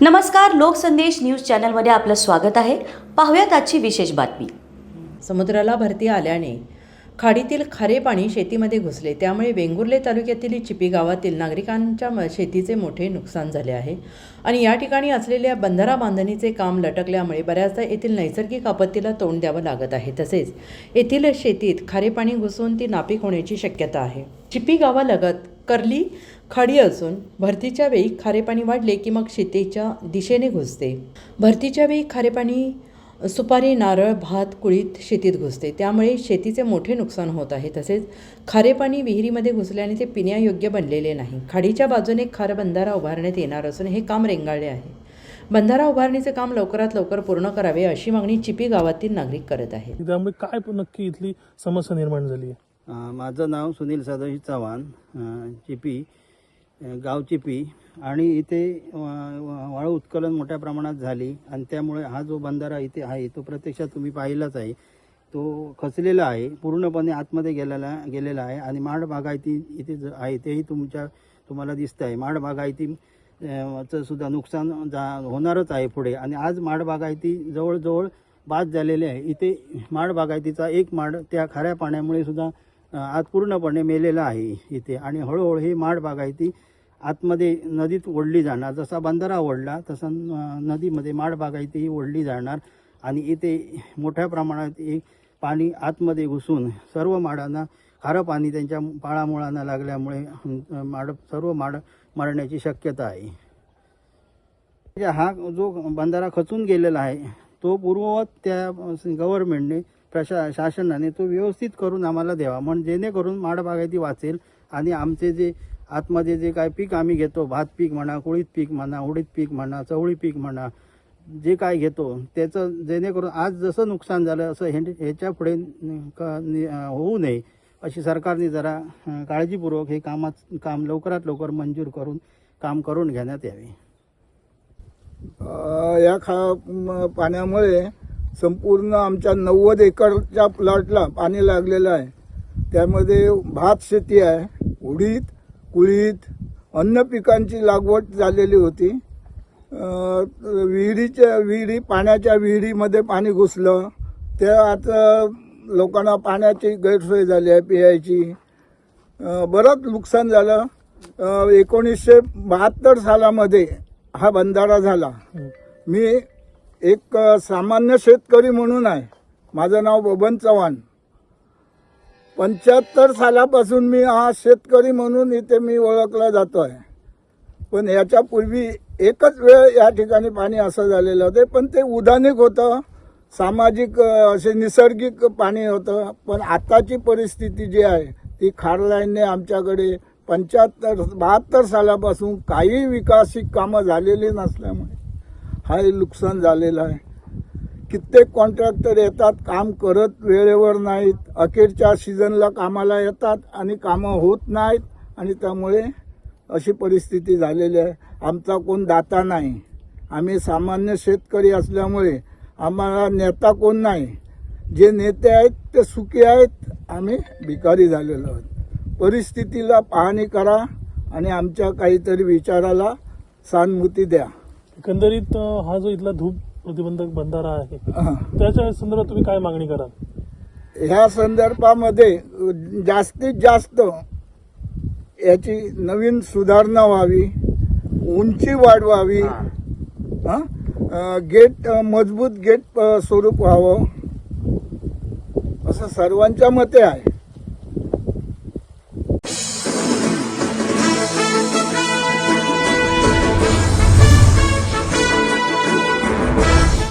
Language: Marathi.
नमस्कार लोकसंदेश न्यूज चॅनलमध्ये आपलं स्वागत आहे. पाहूयात आजची विशेष बातमी. समुद्राला भरती आल्याने खाडीतील खारे पाणी शेतीमध्ये घुसले. त्यामुळे वेंगुर्ले तालुक्यातील चिपी गावातील नागरिकांच्या म- शेतीचे मोठे नुकसान झाले आहे. आणि या ठिकाणी असलेल्या बंधारा बांधणीचे काम लटकल्यामुळे बऱ्याचदा येथील नैसर्गिक आपत्तीला तोंड द्यावं लागत आहे. तसेच येथील शेतीत खारे पाणी घुसून ती नापीक होण्याची शक्यता आहे. चिपी गावालगत करली. खाडी असून भरतीच्या वेळी खारे पाणी वाढले की मग शेतीच्या दिशेने घुसते. भरतीच्या वेळी खारे पाणी सुपारी नारळ भात कुळीत शेतीत घुसते. त्यामुळे शेतीचे मोठे नुकसान होत आहे. तसेच खारे पाणी विहिरीमध्ये घुसल्याने ते पिण्यायोग्य बनलेले नाही. खाडीच्या बाजूने खार बंधारा उभारण्यात येणार असून हे काम रेंगाळले आहे. बंधारा उभारणीचे काम लवकरात लवकर पूर्ण करावे अशी मागणी चिपी गावातील नागरिक करत आहेत. त्यामुळे काय नक्की इथली समस्या निर्माण झाली आहे? माझं नाव सुनील सदाशिव चव्हाण चिपी गाव चिपी आणि इथे वाळू उत्कलन मोठ्या प्रमाणात झाली. आणि त्यामुळे हा जो बंधारा इथे आहे तो प्रत्यक्षात तुम्ही पाहिलाच आहे. तो खचलेला आहे पूर्णपणे आतमध्ये गेलेला गेलेला आहे. आणि माड बागायती इथे ज- आहे तेही तुमच्या तुम्हाला दिसतं आहे. माड बागायती सुद्धा नुकसान जा होणारच आहे पुढे. आणि आज माड बागायती जवळजवळ बाद झालेले आहे. इथे माड बागायतीचा एक माड त्या खाऱ्या पाण्यामुळे सुद्धा आज पूर्णपणे मेलेला आहे इथे. आणि हळूहळू ही माड बागायती आतमध्ये नदीत ओढली जाणार. जसा बंधारा ओढला तसा नदीमध्ये माड बागायती ही ओढली जाणार. आणि इथे मोठ्या प्रमाणात एक पाणी आतमध्ये घुसून सर्व माडांना खारं पाणी त्यांच्या पाळामुळांना लागल्यामुळे माड सर्व माड मरण्याची शक्यता आहे. हा जो बंधारा खचून गेलेला आहे तो पूर्ववत त्या गव्हर्नमेंटने प्रशा शासनाने तो व्यवस्थित करून आम्हाला द्यावा. म्हणजे जेणेकरून माडबागायती वाचेल आणि आमचे जे आतमध्ये जे काय पीक आम्ही घेतो भात पीक म्हणा कोळीत पीक म्हणा उडीद पीक म्हणा चवळी पीक म्हणा जे काय घेतो त्याचं जेणेकरून आज जसं नुकसान झालं असं हे ह्याच्या पुढे क- नि- होऊ नये अशी सरकारने जरा काळजीपूर्वक हे कामात काम लवकरात लवकर मंजूर करून काम करून घेण्यात यावे. या खा पाण्यामुळे संपूर्ण आमच्या नव्वद एकरच्या प्लॉटला पाणी लागलेलं आहे. त्यामध्ये भात शेती आहे उडीद कुळीद अन्न पिकांची लागवड झालेली होती. विहिरीच्या विहिरी पाण्याच्या विहिरीमध्ये पाणी घुसलं. ते आता लोकांना पाण्याची गैरसोय झाली आहे पियायची. बरंच नुकसान झालं. एकोणीसशे बहात्तर सालामध्ये हा बंधारा झाला. मी एक सामान्य शेतकरी म्हणून आहे. माझं नाव बबन चव्हाण. पंच्याहत्तर सालापासून मी हा शेतकरी म्हणून इथे मी ओळखला जातो आहे पण याच्यापूर्वी एकच वेळ या ठिकाणी पाणी असं झालेलं होतं पण ते उदानिक होतं. सामाजिक असे निसर्गिक पाणी होतं. पण आताची परिस्थिती जी आहे ती खारलाईनने आमच्याकडे पंच्याहत्तर बहात्तर सालापासून काही विकासिक कामं झालेली नसल्यामुळे हा नुकसान झालेलं आहे. कित्येक कॉन्ट्रॅक्टर येतात काम करत वेळेवर नाहीत. अखेरच्या सीझनला कामाला येतात आणि कामं होत नाहीत आणि त्यामुळे अशी परिस्थिती झालेली आहे. आमचा कोण दाता नाही. आम्ही सामान्य शेतकरी असल्यामुळे आम्हाला नेता कोण नाही. जे नेते आहेत ते सुखी आहेत. आम्ही भिकारी झालेलो आहोत. परिस्थितीला पाहणी करा आणि आमच्या काहीतरी विचाराला सहानुभूती द्या. एकंदरीत अं, हा जो इथला धूप प्रतिबंधक बंधारा आहे हा. त्याच्या संदर्भात तुम्ही काय मागणी कराल ह्या संदर्भामध्ये जास्तीत जास्त याची नवीन सुधारणा व्हावी उंची वाढवावी हं? अं, गेट अं, मजबूत गेट अं, स्वरूप व्हावं असं सर्वांच्या मते आहे